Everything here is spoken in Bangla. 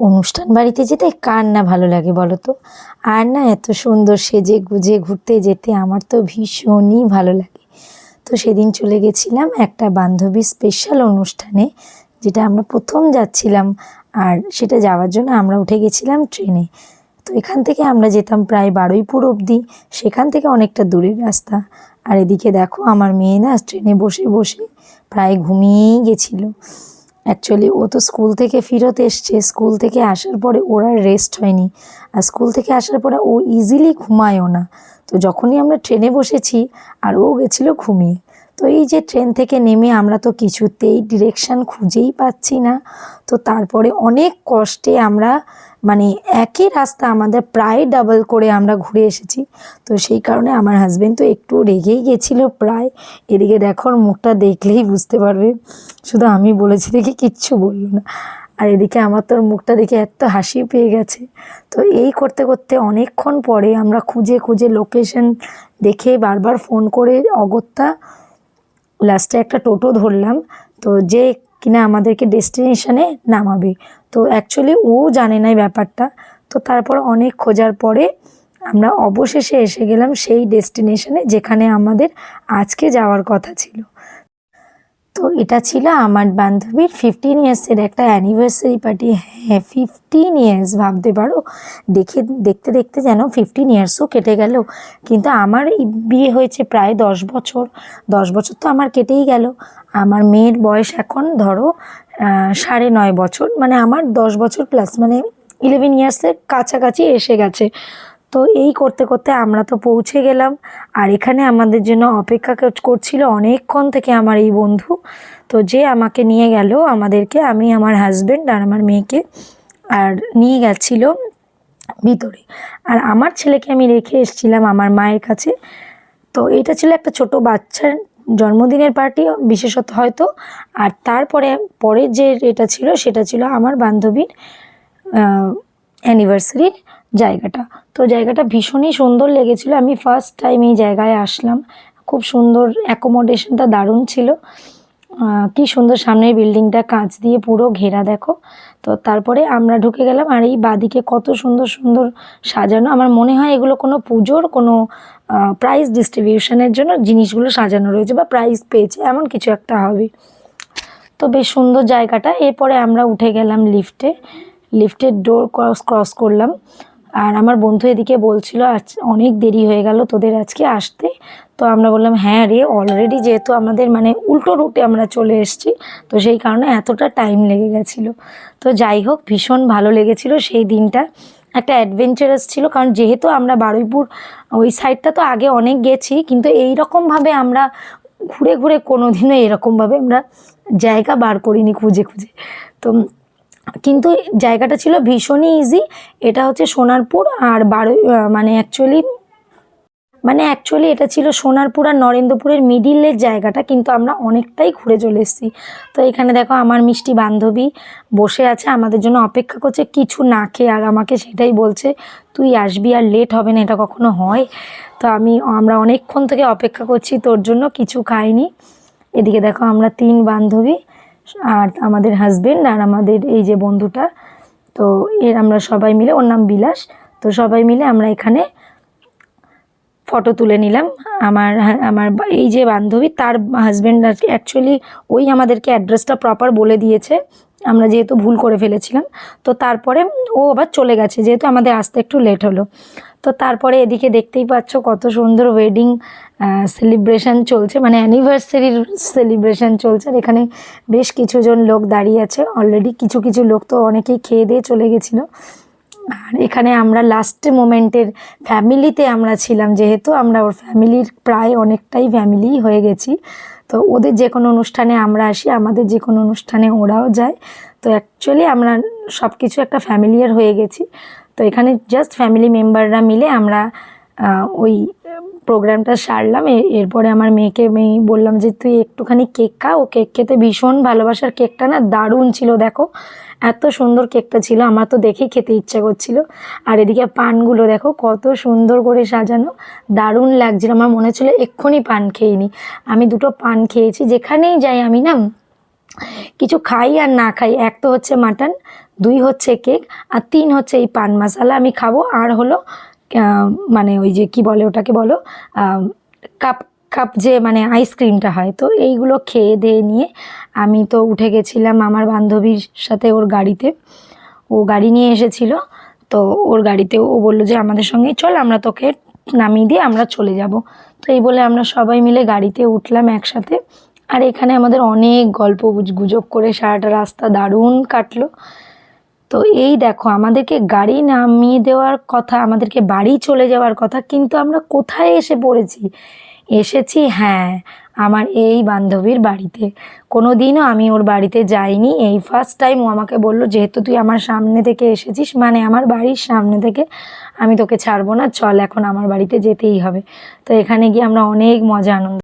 অনুষ্ঠান বাড়িতে যেতে কার না ভালো লাগে বলো তো? আর না, এত সুন্দর সেজে গুজে ঘুরতে যেতে আমার তো ভীষণই ভালো লাগে। তো সেদিন চলে গেছিলাম একটা বান্ধবীর স্পেশাল অনুষ্ঠানে, যেটা আমরা প্রথম যাচ্ছিলাম, আর সেটা যাওয়ার জন্য আমরা উঠে গেছিলাম ট্রেনে। তো এখান থেকে আমরা যেতাম প্রায় বারুইপুর অবধি, সেখান থেকে অনেকটা দূরের রাস্তা। আর এদিকে দেখো, আমার মেয়ে না, ট্রেনে বসে বসে প্রায় ঘুমিয়েই গেছিল। অ্যাকচুয়ালি ও তো স্কুল থেকে ফেরত এসছে। স্কুল থেকে আসার পরে ওর আর রেস্ট হয়নি। আর স্কুল থেকে আসার পরে ও ইজিলি ঘুমায়ও না। তো যখনই আমরা ট্রেনে বসেছি, আর ও গেছিল ঘুমিয়ে। তো এই যে ট্রেন থেকে নেমে আমরা তো কিছুতেই ডিরেকশান খুঁজেই পাচ্ছি না। তো তারপরে অনেক কষ্টে আমরা মানে একই রাস্তা আমাদের প্রায় ডাবল করে আমরা ঘুরে এসেছি। তো সেই কারণে আমার হাজবেন্ড তো একটু রেগেই গেছিল প্রায়। এদিকে দেখো মুখটা দেখলেই বুঝতে পারবে। শুধু আমি বলেছি দেখে কিচ্ছু বলল না। আর এদিকে আমার তোর মুখটা দেখে এত হাসি পেয়ে গেছে। তো এই করতে করতে অনেকক্ষণ পরে আমরা খুঁজে খুঁজে লোকেশন দেখে বারবার ফোন করে অগত্যা লাস্টে একটা টোটো ধরলাম। তো যে কিনা আমাদেরকে ডেস্টিনেশনে নামাবে। তো অ্যাকচুয়ালি ও জানে না এই ব্যাপারটা। তো তারপর অনেক খোঁজার পরে আমরা অবশেষে এসে গেলাম সেই ডেস্টিনেশনে যেখানে আমাদের আজকে যাওয়ার কথা ছিল। তো এটা ছিল আমার বান্ধবীর ফিফটিন ইয়ার্সের একটা অ্যানিভার্সারি পার্টি হ্যাঁ ফিফটিন ইয়ার্স ভাবতে পারো। দেখে, দেখতে দেখতে যেন ফিফটিন ইয়ার্সও কেটে গেল। কিন্তু আমার বিয়ে হয়েছে প্রায় দশ বছর। দশ বছর তো আমার কেটেই গেল। আমার মেয়ের বয়স এখন ধরো সাড়ে নয় বছর। মানে আমার দশ বছর প্লাস মানে ইলেভেন ইয়ার্সের কাছাকাছি এসে গেছে। তো এই করতে করতে আমরা তো পৌঁছে গেলাম। আর এখানে আমাদের জন্য অপেক্ষা কর- করছিল অনেকক্ষণ থেকে আমার এই বন্ধু। তো যে আমাকে নিয়ে গেল আমাদেরকে, আমি আমার হাজব্যান্ড আর আমার মেয়েকে, আর নিয়ে গেছিল ভিতরে। আর আমার ছেলেকে আমি রেখে এসেছিলাম আমার মায়ের কাছে। তো এটা ছিল একটা ছোট বাচ্চার জন্মদিনের পার্টি বিশেষত হয়তো। আর তারপরে, পরের যে এটা ছিল, সেটা ছিল আমার বান্ধবীর অ্যানিভার্সারির জায়গাটা। তো জায়গাটা ভীষণই সুন্দর লেগেছিল। আমি ফার্স্ট টাইম এই জায়গায় আসলাম। খুব সুন্দর অ্যাকোমোডেশনটা দারুণ ছিল। কি সুন্দর সামনের বিল্ডিংটা কাঁচ দিয়ে পুরো ঘেরা, দেখো। তো তারপরে আমরা ঢুকে গেলাম আর এই বাদিকে কত সুন্দর সুন্দর সাজানো। আমার মনে হয় এগুলো কোনো পুজোর, কোনো প্রাইজ ডিস্ট্রিবিউশনের জন্য জিনিসগুলো সাজানো রয়েছে বা প্রাইজ পেয়েছে, এমন কিছু একটা হবে। তো বেশ সুন্দর জায়গাটা। এরপরে আমরা উঠে গেলাম লিফটে লিফটের ডোর ক্রস ক্রস করলাম। আর আমার বন্ধু এদিকে বলছিল, আজ অনেক দেরি হয়ে গেল তোদের আজকে আসতে। তো আমরা বললাম হ্যাঁ রে অলরেডি যেহেতু আমাদের মানে উল্টো রুটে আমরা চলে এসেছি, তো সেই কারণে এতটা টাইম লেগে গেছিল। তো যাই হোক, ভীষণ ভালো লেগেছিল সেই দিনটা। একটা অ্যাডভেঞ্চারাস ছিল, কারণ যেহেতু আমরা বারুইপুর, ওই সাইডটা তো আগে অনেক গেছি, কিন্তু এই রকমভাবে আমরা ঘুরে ঘুরে কোনো দিনও এরকমভাবে আমরা জায়গা বার করিনি খুঁজে খুঁজে। তো কিন্তু জায়গাটা ছিল ভীষণই ইজি এটা হচ্ছে সোনারপুর আর বারো মানে অ্যাকচুয়ালি মানে অ্যাকচুয়ালি এটা ছিল সোনারপুর আর নরেন্দ্রপুরের মিডিলের জায়গাটা, কিন্তু আমরা অনেকটাই ঘুরে চলে এসেছি। তো এখানে দেখো আমার মিষ্টি বান্ধবী বসে আছে, আমাদের জন্য অপেক্ষা করছে, কিছু না খেয়ে, আর আমাকে সেটাই বলছে, তুই আসবি আর লেট হবে না, এটা কখনো হয়? তো আমি, আমরা অনেকক্ষণ থেকে অপেক্ষা করছি, তোর জন্য কিছু খাইনি। এদিকে দেখো আমরা তিন বান্ধবী আর আমাদের হাজবেন্ড আর আমাদের এই যে বন্ধুটা, তো এর আমরা সবাই মিলে, ওর নাম বিলাস, তো সবাই মিলে আমরা এখানে ফটো তুলে নিলাম। আমার আমার এই যে বান্ধবী, তার হাজব্যান্ড অ্যাকচুয়ালি ওই আমাদেরকে অ্যাড্রেসটা প্রপার বলে দিয়েছে। আমরা যেহেতু ভুল করে ফেলেছিলাম, তো তারপরে ও আবার চলে গেছে, যেহেতু আমাদের আসতে একটু লেট হলো। তো তারপরে এদিকে দেখতেই পাচ্ছ কত সুন্দর ওয়েডিং সেলিব্রেশন চলছে মানে অ্যানিভার্সারির সেলিব্রেশন চলছে, আর এখানে বেশ কিছুজন লোক দাঁড়িয়ে আছে অলরেডি কিছু কিছু লোক তো অনেকেই খেয়ে দিয়ে চলে গেছিল। আর এখানে আমরা লাস্ট মোমেন্টের ফ্যামিলিতে আমরা ছিলাম, যেহেতু আমরা ওর ফ্যামিলির প্রায় অনেকটাই ফ্যামিলি হয়ে গেছি। তো ওদের যে কোনো অনুষ্ঠানে আমরা আসি, আমাদের যে কোনো অনুষ্ঠানে ওরাও যায়। তো অ্যাকচুয়ালি আমরা সব কিছু একটা ফ্যামিলিয়ার হয়ে গেছি। তো এখানে জাস্ট ফ্যামিলি মেম্বাররা মিলে আমরা ওই প্রোগ্রামটা সারলাম। এরপরে আমার মেয়েকে মেয়ে বললাম যে, তুই একটুখানি কেক খা। ও কেক খেতে ভীষণ ভালোবাসার কেকটা না, দারুণ ছিল, দেখো। এত সুন্দর কেকটা ছিল, আমার তো দেখেই খেতে ইচ্ছা করছিল। আর এদিকে পানগুলো দেখো, কত সুন্দর করে সাজানো, দারুণ লাগছিল। আমার মনে হচ্ছিল এক্ষুনি পান খেয়ে আমি দুটো পান খেয়েছি, যেখানেই যাই আমি না, কিছু খাই আর না খাই। এক তো হচ্ছে মাটন, দুই হচ্ছে কেক, আর তিন হচ্ছে এই পান মশালা আমি খাব। আর হলো মানে ওই যে কি বলে ওটাকে বলো কাপ কাপ যে মানে আইসক্রিমটা হয়, তো এইগুলো খেয়ে দিয়ে নিয়ে আমি তো উঠে গেছিলাম আমার বান্ধবীর সাথে ওর গাড়িতে। ও গাড়ি নিয়ে এসেছিল, তো ওর গাড়িতে ও বলল যে আমাদের সঙ্গে চল, আমরা তোকে নামিয়ে দিয়ে আমরা চলে যাব। তো এই বলে আমরা সবাই মিলে গাড়িতে উঠলাম একসাথে। আর এখানে আমাদের অনেক গল্প গুজ- গুজব করে সারাটা রাস্তা দারুণ কাটলো। তো এই দেখো, আমাদেরকে গাড়ি নামিয়ে দেওয়ার কথা, আমাদেরকে বাড়ি চলে যাওয়ার কথা, কিন্তু আমরা কোথায় এসে পড়েছি? এসেছি হ্যাঁ আমার এই বান্ধবীর বাড়িতে। কোনো দিনও আমি ওর বাড়িতে যাইনি। এই ফার্স্ট টাইম ও আমাকে বলল, যেহেতু তুই আমার সামনে থেকে এসেছিস মানে আমার বাড়ির সামনে থেকে আমি তোকে ছাড়বো না, চল এখন আমার বাড়িতে যেতেই হবে। তো এখানে গিয়ে আমরা অনেক মজা আনন্দ